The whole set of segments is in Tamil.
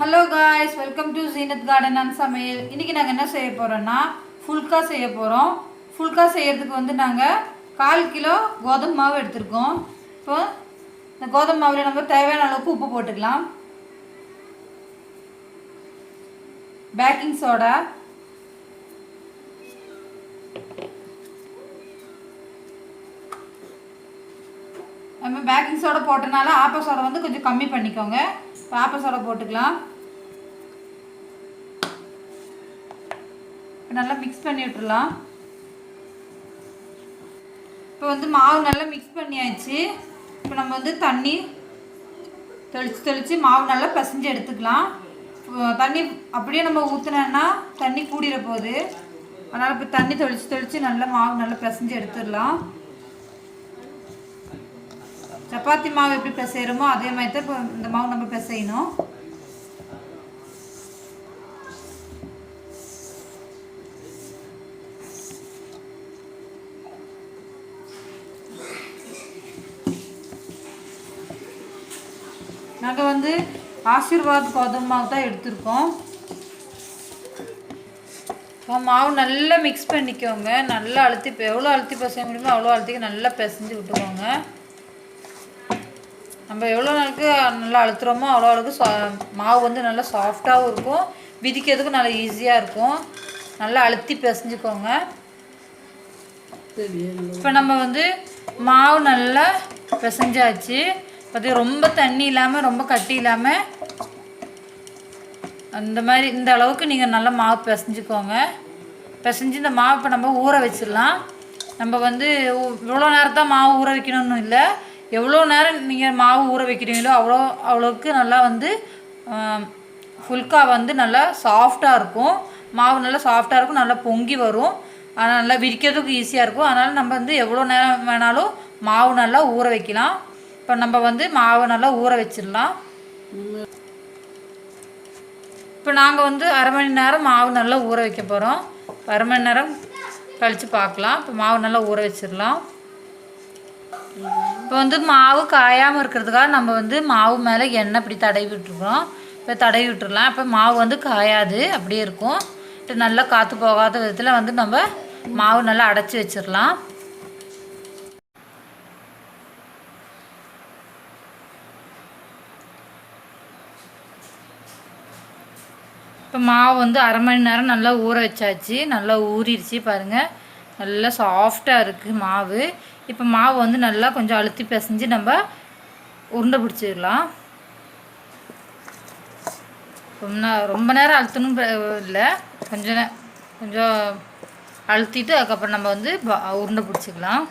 Hello guys welcome to Zeenath garden and சமையல் இன்றைக்கி நாங்கள் என்ன செய்ய போகிறோன்னா ஃபுல்கா செய்ய போகிறோம் ஃபுல்கா செய்கிறதுக்கு வந்து நாங்கள் கால் கிலோ கோதுமை மாவு எடுத்திருக்கோம். இப்போ இந்த கோதுமை மாவில் நம்ம தேவையான அளவுக்கு உப்பு போட்டுக்கலாம். பேக்கிங் சோடா நம்ம பேக்கிங் சோடா போட்டனால ஆப்ப சோடா வந்து கொஞ்சம் கம்மி பண்ணிக்கோங்க. இப்போ ஆப்ப சோடா போட்டுக்கலாம். இப்போ நல்லா மிக்ஸ் பண்ணி விட்டுடலாம் இப்போ வந்து மாவு நல்லா மிக்ஸ் பண்ணியாச்சு. இப்போ நம்ம வந்து தண்ணி தெளித்து தெளித்து மாவு நல்லா பிசைஞ்சு எடுத்துக்கலாம். தண்ணி அப்படியே நம்ம ஊற்றுனோன்னா தண்ணி கூடிற போகுது அதனால் இப்போ தண்ணி தெளித்து தெளித்து நல்லா மாவு நல்லா பிசைஞ்சு எடுத்துடலாம். சப்பாத்தி மாவு எப்படி பிசைகிறோமோ அதே மாதிரி தான் இப்போ இந்த மாவு நம்ம பிசையணும். நாங்கள் வந்து ஆசீர்வாத் கோதுமை மாவு தான் எடுத்திருக்கோம். இப்போ மாவு நல்லா மிக்ஸ் பண்ணிக்கோங்க. நல்லா அழுத்தி இப்போ எவ்வளோ அழுத்தி பிசைய முடியுமோ அவ்வளோ அழுத்திக்கு நல்லா பிசைஞ்சு விட்டுக்கோங்க. நம்ம எவ்வளோ நாளுக்கு நல்லா அழுத்துறோமோ அவ்வளோ அளவுக்கு சா மாவு வந்து நல்லா சாஃப்டாகவும் இருக்கும். விதிக்கிறதுக்கும் நல்லா ஈஸியாக இருக்கும். நல்லா அழுத்தி பிசைஞ்சுக்கோங்க. இப்போ நம்ம வந்து மாவு நல்லா பிசைஞ்சாச்சு. அது ரொம்ப தண்ணி இல்லாமல் ரொம்ப கட்டி இல்லாமல் அந்த மாதிரி இந்த அளவுக்கு நீங்கள் நல்லா மாவு பிசைஞ்சுக்கோங்க. பிசைஞ்சு இந்த மாவு இப்போ நம்ம ஊற வச்சிடலாம். நம்ம வந்து இவ்வளோ நேரம் தான் மாவு ஊற வைக்கணும்னு இல்லை. எவ்வளோ நேரம் நீங்கள் மாவு ஊற வைக்கிறீங்களோ அவ்வளோ அவ்வளோக்கு நல்லா வந்து ஃபுல்கா வந்து நல்லா சாஃப்டாக இருக்கும். மாவு நல்லா சாஃப்டாக இருக்கும் நல்லா பொங்கி வரும். ஆனால் நல்லா விரிக்கிறதுக்கு ஈஸியாக இருக்கும். அதனால் நம்ம வந்து எவ்வளோ நேரம் வேணாலும் மாவு நல்லா ஊற வைக்கலாம். இப்போ நம்ம வந்து மாவு நல்லா ஊற வச்சிடலாம். இப்போ நாங்கள் வந்து அரை மணி நேரம் மாவு நல்லா ஊற வைக்க போகிறோம் அரை மணி நேரம் கழித்து பார்க்கலாம். இப்போ மாவு நல்லா ஊற வச்சிடலாம். இப்போ வந்து மாவு காயாமல் இருக்கிறதுக்காக நம்ம வந்து மாவு மேலே எண்ணெய் இப்படி தடவி விட்டுருக்கோம். இப்போ தடவி விட்டுருலாம் இப்போ மாவு வந்து காயாது. அப்படியே இருக்கும். இப்போ நல்லா காற்று போகாத விதத்தில் வந்து நம்ம மாவு நல்லா அடைச்சி வச்சிடலாம் இப்போ மாவு வந்து அரை மணி நேரம் நல்லா ஊற வச்சாச்சு. நல்லா ஊறிடுச்சு பாருங்கள் நல்லா சாஃப்டாக இருக்குது மாவு. இப்போ மாவு வந்து நல்லா கொஞ்சம் அழுத்தி பிசைஞ்சு நம்ம உருண்டை பிடிச்சிடலாம். ரொம்ப ரொம்ப நேரம் அழுத்தணும் இல்லை. கொஞ்சம் கொஞ்சம் அழுத்திட்டு அதுக்கப்புறம் நம்ம வந்து உருண்டை பிடிச்சிக்கலாம்.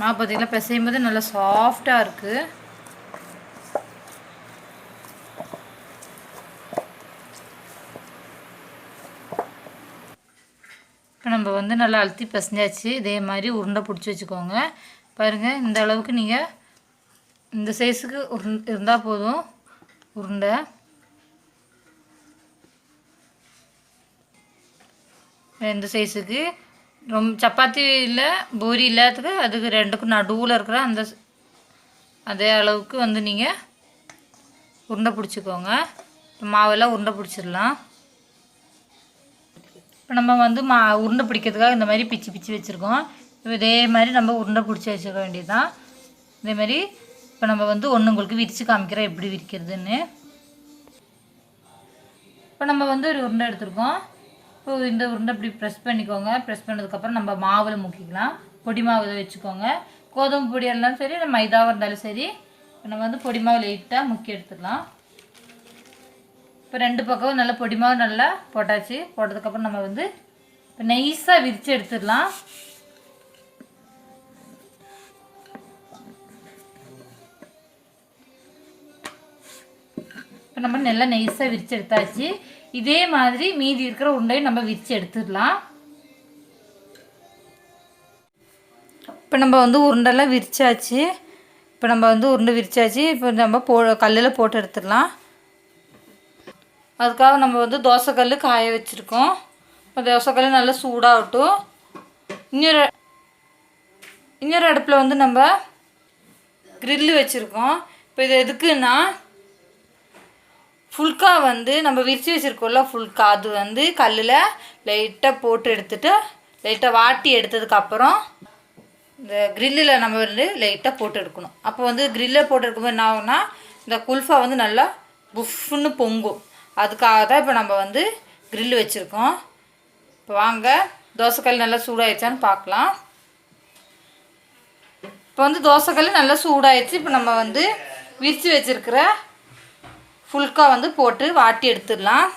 மாவு பார்த்தீங்கன்னா பிசையும் போது நல்லா சாஃப்டாக இருக்குது இப்போ நம்ம வந்து நல்லா அழுத்தி பசஞ்சாச்சு. இதே மாதிரி உருண்டை பிடிச்சி வச்சுக்கோங்க. பாருங்கள் இந்த அளவுக்கு நீங்கள் இந்த சைஸுக்கு உருண் இருந்தால் போதும் உருண்டை. இந்த சைஸுக்கு ரொம்ப சப்பாத்தி இல்லை பூரி இல்லாததுக்கு அதுக்கு ரெண்டுக்கும் நடுவில் இருக்கிற அந்த அதே அளவுக்கு வந்து நீங்கள் உருண்டை பிடிச்சிக்கோங்க. மாவெல்லாம் உருண்டை பிடிச்சிடலாம். இப்போ நம்ம வந்து மா உருண்டை பிடிக்கிறதுக்காக இந்த மாதிரி பிச்சு பிச்சு வச்சுருக்கோம். இப்போ இதே மாதிரி நம்ம உருண்டை பிடிச்சி வச்சுக்க வேண்டியதுதான். இதே மாதிரி இப்போ நம்ம வந்து ஒன்று உங்களுக்கு விரித்து காமிக்கிறோம் எப்படி விரிக்கிறதுன்னு. இப்போ நம்ம வந்து ஒரு உருண்டை எடுத்துருக்கோம். இப்போ இந்த உருண்டை இப்படி ப்ரெஸ் பண்ணிக்கோங்க. ப்ரெஸ் பண்ணதுக்கப்புறம் நம்ம மாவில் முக்கிக்கலாம். பொடி மாவு வச்சுக்கோங்க. கோதுமை பொடியாக இருந்தாலும் சரி இல்லை மைதாவாக இருந்தாலும் சரி இப்போ நம்ம வந்து பொடி மாவு லைட்டாக முக்கி எடுத்துக்கலாம். இப்போ ரெண்டு பக்கமும் நல்லா பொடிமாவும் நல்லா போட்டாச்சு. போட்டதுக்கப்புறம் நம்ம வந்து இப்போ நைஸாக விரித்து எடுத்துடலாம். இப்போ நம்ம நல்லா நைஸாக விரித்து எடுத்தாச்சு. இதே மாதிரி மீதி இருக்கிற உருண்டையும் நம்ம விரித்து எடுத்துடலாம். இப்போ நம்ம வந்து உருண்டெல்லாம் விரிச்சாச்சு. இப்போ நம்ம வந்து உருண்டை விரிச்சாச்சு. இப்போ நம்ம போ கல்லில் போட்டு எடுத்துடலாம். அதுக்காக நம்ம வந்து தோசைக்கல் காய வச்சுருக்கோம். இப்போ தோசைக்கல் நல்லா சூடாகட்டும். இன்னொரு இன்னொரு அடுப்பில் வந்து நம்ம க்ரில்லு வச்சுருக்கோம். இப்போ இது எதுக்குன்னா ஃபுல்கா வந்து நம்ம விரிச்சு வச்சுருக்கோம்ல ஃபுல்கா. அது வந்து கல்லில் லைட்டாக போட்டு எடுத்துட்டு லைட்டாக வாட்டி எடுத்ததுக்கப்புறம் இந்த க்ரில்லில் நம்ம வந்து லைட்டாக போட்டு எடுக்கணும். அப்போ வந்து க்ரில்லில் போட்டு எடுக்கும்போது என்ன ஆகும்னா இந்த குல்ஃபா வந்து நல்லா புஃப்னு பொங்கும். அதுக்காக தான் இப்போ நம்ம வந்து grill வச்சுருக்கோம். இப்போ வாங்க தோசைக்கல் நல்லா சூடாயிடுச்சான்னு பார்க்கலாம். இப்போ வந்து தோசைக்கல் நல்லா சூடாயிடுச்சு. இப்போ நம்ம வந்து விரித்து வச்சுருக்கிற ஃபுல்கா வந்து போட்டு வாட்டி எடுத்துடலாம்.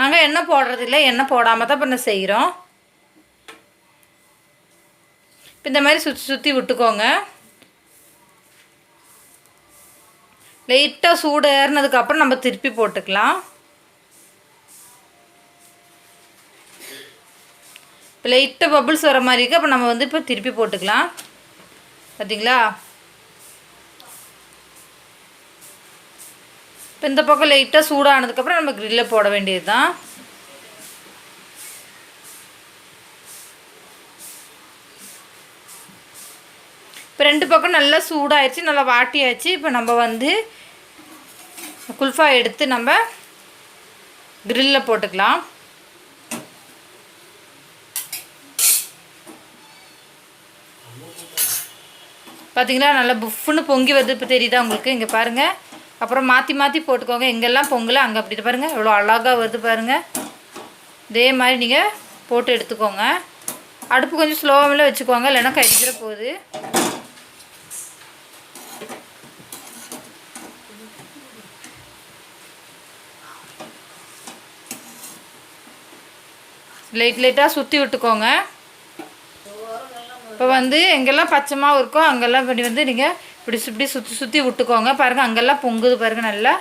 நாங்கள் எண்ணெய் போடுறதில்ல எண்ணெய் போடாமல் தான் இப்போ நான் செய்கிறோம் இப்போ இந்த மாதிரி சுற்றி சுற்றி விட்டுக்கோங்க. லைட்டாக சூடு ஏறினதுக்கப்புறம் நம்ம திருப்பி போட்டுக்கலாம். இப்போ லைட்டாக பபிள்ஸ் வர மாதிரி இருக்குது அப்போ நம்ம வந்து இப்போ திருப்பி போட்டுக்கலாம். பார்த்தீங்களா இப்போ இந்த பக்கம் லைட்டாக சூடானதுக்கப்புறம் நம்ம க்ரில்லில் போட வேண்டியது தான் இப்போ ரெண்டு பக்கம் நல்லா சூடாகிடுச்சு நல்லா வாட்டியாச்சு. இப்போ நம்ம வந்து குல்ஃபா எடுத்து நம்ம கிரில்ல போட்டுக்கலாம். பார்த்தீங்களா நல்லா புஃப்னு பொங்கி வருது. இப்போ தெரியுதா உங்களுக்கு? இங்கே பாருங்கள் அப்புறம் மாற்றி மாற்றி போட்டுக்கோங்க. எங்கெல்லாம் பொங்கல் அங்கே அப்படி பாருங்கள் எவ்வளோ அழகாக வருது பாருங்கள் இதே மாதிரி நீங்கள் போட்டு எடுத்துக்கோங்க. அடுப்பு கொஞ்சம் ஸ்லோவில் வச்சுக்கோங்க. இல்லைன்னா கடிக்கிற போகுது. லைட் லைட்டாக சுற்றி விட்டுக்கோங்க. இப்போ வந்து எங்கெல்லாம் பச்சை இருக்கோ அங்கெல்லாம் இப்படி வந்து நீங்கள் இப்படி இப்படி சுற்றி சுற்றி விட்டுக்கோங்க. பாருங்கள் அங்கெல்லாம் பொங்குது பாருங்கள் நல்லா.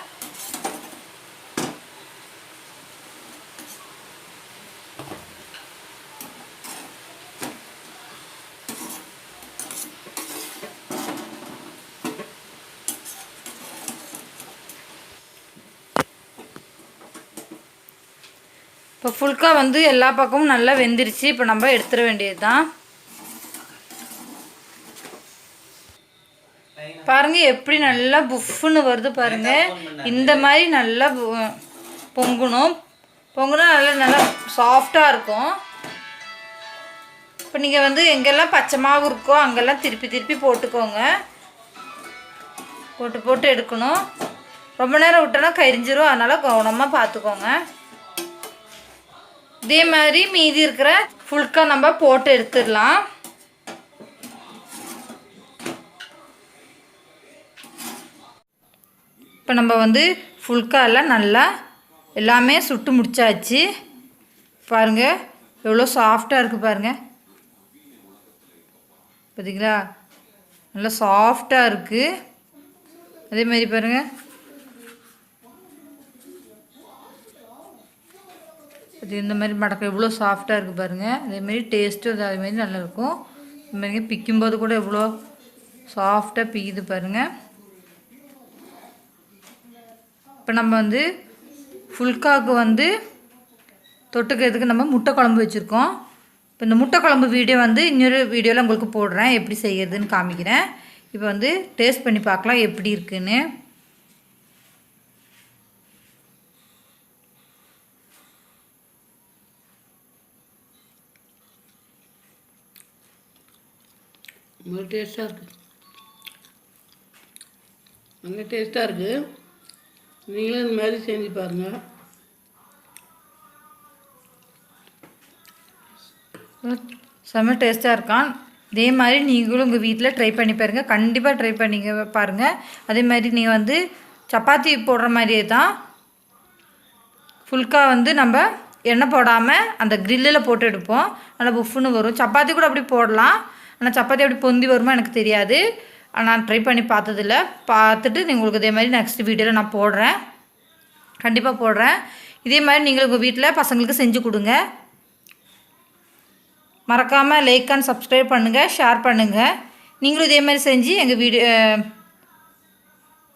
இப்போ ஃபுல்கா வந்து எல்லா பக்கமும் நல்லா வெந்துருச்சு. இப்போ நம்ம எடுத்துட வேண்டியது தான் பாருங்க எப்படி நல்லா புஃப்னு வருது பாருங்க. இந்த மாதிரி நல்லா பொங்கணும். பொங்குனா நல்லா நல்லா சாஃப்டாக இருக்கும். இப்போ நீங்கள் வந்து எங்கெல்லாம் பச்சை மாவு இருக்கோ அங்கெல்லாம் திருப்பி திருப்பி போட்டுக்கோங்க. போட்டு போட்டு எடுக்கணும். ரொம்ப நேரம் விட்டோன்னா கரிஞ்சிரும். அதனால் கவனமாக பார்த்துக்கோங்க. இதே மாதிரி மீதி இருக்கிற ஃபுல்கா நம்ம போட்டு எடுத்துடலாம். இப்போ நம்ம வந்து ஃபுல்கா எல்லாம் நல்லா எல்லாமே சுட்டு முடிச்சாச்சு. பாருங்கள் எவ்வளோ சாஃப்டாக இருக்குது பாருங்கள் பார்த்தீங்களா நல்லா சாஃப்டாக இருக்குது அதே மாதிரி பாருங்கள் இது இந்த மாதிரி மடக்கை எவ்வளோ சாஃப்டாக இருக்குது பாருங்கள் அதேமாரி டேஸ்ட்டும் அது அதுமாரி நல்லாயிருக்கும். இந்த மாதிரி பிக்கும்போது கூட எவ்வளோ சாஃப்டாக பிக்குது பாருங்கள் இப்போ நம்ம வந்து ஃபுல்காவுக்கு வந்து தொட்டுக்கிறதுக்கு நம்ம முட்டை குழம்பு வச்சுருக்கோம். இப்போ இந்த முட்டை குழம்பு வீடியோ வந்து இன்னொரு வீடியோவில் உங்களுக்கு போடுறேன். எப்படி செய்கிறதுன்னு காமிக்கிறேன். இப்போ வந்து டேஸ்ட் பண்ணி பார்க்கலாம் எப்படி இருக்குன்னு. ரொம்ப டேஸ்ட்டாக இருக்குது நல்ல டேஸ்ட்டாக இருக்குது நீங்களும் இந்த மாதிரி செஞ்சு பாருங்கள் செம்ம டேஸ்ட்டாக இருக்கான். இதே மாதிரி நீங்களும் உங்கள் வீட்டில் ட்ரை பண்ணி பாருங்கள் கண்டிப்பாக ட்ரை பண்ணிங்க பாருங்கள் அதே மாதிரி நீங்கள் வந்து சப்பாத்தி போடுற மாதிரியே தான். ஃபுல்கா வந்து நம்ம எண்ணெய் போடாமல் அந்த க்ரில்லில் போட்டு எடுப்போம். நல்லா புஃப்னு வரும். சப்பாத்தி கூட அப்படி போடலாம். ஆனால் சப்பாத்தி அப்படி பொந்தி வருமா எனக்கு தெரியாது. நான் ட்ரை பண்ணி பார்த்ததில்ல. பார்த்துட்டு நீங்கள் உங்களுக்கு இதே மாதிரி நெக்ஸ்ட் வீடியோவில் நான் போடுறேன். கண்டிப்பாக போடுறேன். இதே மாதிரி நீங்கள் உங்கள் வீட்டில் பசங்களுக்கு செஞ்சு கொடுங்க. மறக்காமல் லைக் அண்ட் சப்ஸ்கிரைப் பண்ணுங்கள் ஷேர் பண்ணுங்கள் நீங்களும் இதே மாதிரி செஞ்சு எங்கள் வீடியோ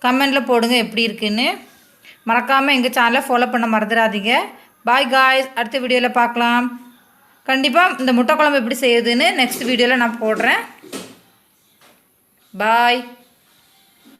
கமெண்டில் போடுங்க எப்படி இருக்குன்னு. மறக்காமல் எங்கள் சேனலை ஃபாலோ பண்ண மறந்துடாதீங்க. பாய் காய்ஸ் அடுத்த வீடியோவில் பார்க்கலாம். கண்டிப்பாக இந்த முட்டை குழம்பு எப்படி செய்யுதுன்னு நெக்ஸ்ட் வீடியோவில் நான் போடுறேன். பாய்